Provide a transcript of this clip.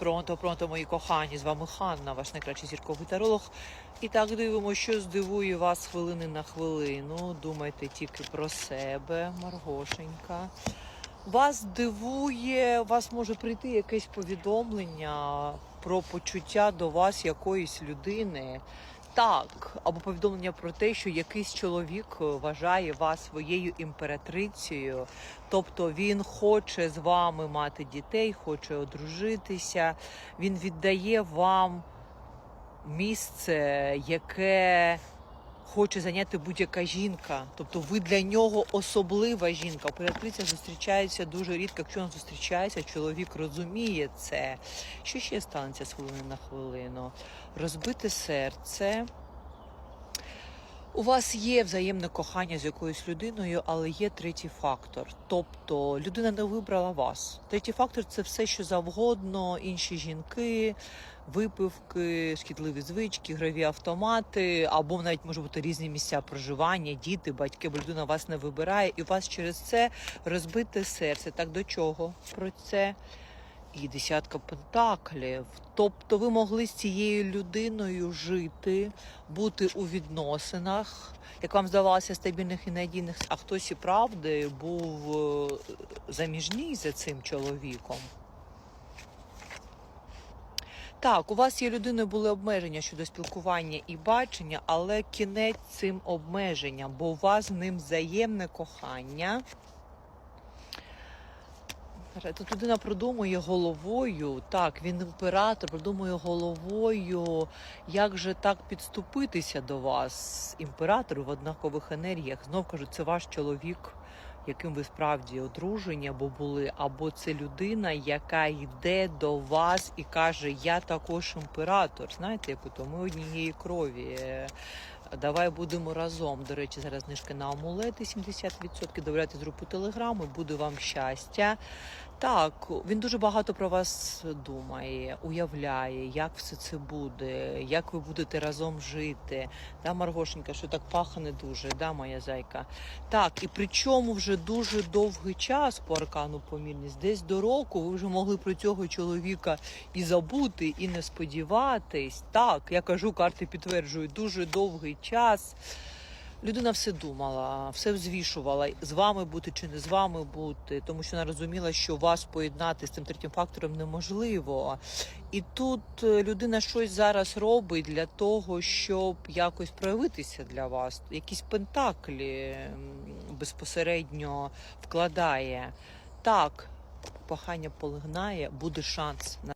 Пронто, пронто, мої кохані, з вами Ханна, ваш найкращий зірковий таролог. І так дивимося, що здивує вас хвилини на хвилину. Думайте тільки про себе, Маргошенька. Вас дивує, вас може прийти якесь повідомлення про почуття до вас якоїсь людини. Так, або повідомлення про те, що якийсь чоловік вважає вас своєю імператрицею, тобто він хоче з вами мати дітей, хоче одружитися, він віддає вам місце, яке хоче зайняти будь-яка жінка. Тобто ви для нього особлива жінка. Оператриця зустрічається дуже рідко. Якщо вона зустрічається, чоловік розуміє це. Що ще станеться з хвилини на хвилину? Розбите серце. У вас є взаємне кохання з якоюсь людиною, але є третій фактор. Тобто людина не вибрала вас. Третій фактор це все, що завгодно, інші жінки, випивки, шкідливі звички, граві автомати, або навіть може бути різні місця проживання, діти, батьки, бо людина вас не вибирає, і у вас через це розбите серце. Так до чого про це? І десятка пентаклів. Тобто ви могли з цією людиною жити, бути у відносинах, як вам здавалося, стабільних і надійних, а хтось і правди був е, заміжній за цим чоловіком. Так, у вас є людиною були обмеження щодо спілкування і бачення, але кінець цим обмеженням, бо у вас з ним взаємне кохання. Тут людина продумує головою, так, він імператор, продумує головою, як же так підступитися до вас, імператору в однакових енергіях. Знов кажу, це ваш чоловік, яким ви справді одружені або були, або це людина, яка йде до вас і каже: Я також імператор. Знаєте, яку то ми однієї крові. Е, Давай будемо разом. До речі, зараз знижки на амулети 70%. Довіряйте групу телеграму, буде вам щастя. Так, він дуже багато про вас думає, уявляє, як все це буде, як ви будете разом жити. Да, Маргошенька, що так пахне дуже, да, моя зайка. Так, і причому вже дуже довгий час по аркану помірність, десь до року ви вже могли про цього чоловіка і забути, і не сподіватись. Так, я кажу, карти підтверджують, дуже довгий час. Людина все думала, все взвішувала, з вами бути чи не з вами бути, тому що вона розуміла, що вас поєднати з цим третім фактором неможливо. І тут е, людина щось зараз робить для того, щоб якось проявитися для вас. Якісь пентаклі безпосередньо вкладає. Так, кохання полигнає, буде шанс на.